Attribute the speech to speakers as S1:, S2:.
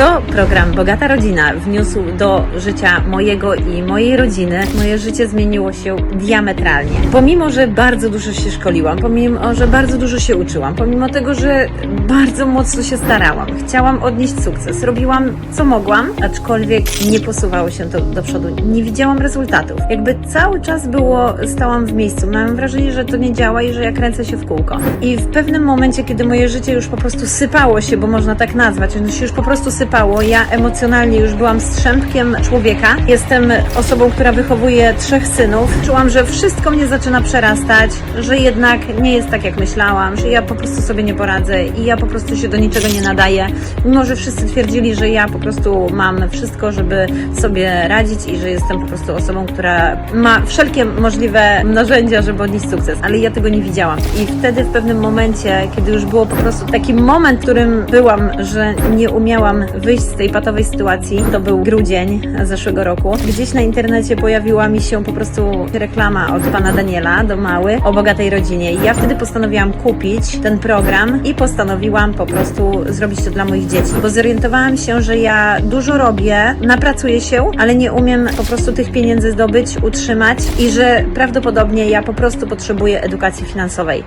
S1: Co program Bogata Rodzina wniósł do życia mojego i mojej rodziny, moje życie zmieniło się diametralnie. Pomimo, że bardzo dużo się szkoliłam, pomimo, że bardzo dużo się uczyłam, pomimo tego, że bardzo mocno się starałam, chciałam odnieść sukces, robiłam co mogłam, aczkolwiek nie posuwało się to do przodu. Nie widziałam rezultatów. Jakby cały czas było, stałam w miejscu. Miałam wrażenie, że to nie działa i że ja kręcę się w kółko. I w pewnym momencie, kiedy moje życie już po prostu sypało się, bo można tak nazwać, ono się już po prostu sypało, ja emocjonalnie już byłam strzępkiem człowieka. Jestem osobą, która wychowuje trzech synów. Czułam, że wszystko mnie zaczyna przerastać, że jednak nie jest tak, jak myślałam, że ja po prostu sobie nie poradzę i ja po prostu się do niczego nie nadaję. Mimo, że wszyscy twierdzili, że ja po prostu mam wszystko, żeby sobie radzić i że jestem po prostu osobą, która ma wszelkie możliwe narzędzia, żeby odnieść sukces, ale ja tego nie widziałam. I wtedy w pewnym momencie, kiedy już było po prostu taki moment, w którym byłam, że nie umiałam wyjść z tej patowej sytuacji, to był grudzień zeszłego roku. Gdzieś na internecie pojawiła mi się po prostu reklama od pana Daniela do Mały o bogatej rodzinie. I ja wtedy postanowiłam kupić ten program i postanowiłam po prostu zrobić to dla moich dzieci, bo zorientowałam się, że ja dużo robię, napracuję się, ale nie umiem po prostu tych pieniędzy zdobyć, utrzymać i że prawdopodobnie ja po prostu potrzebuję edukacji finansowej.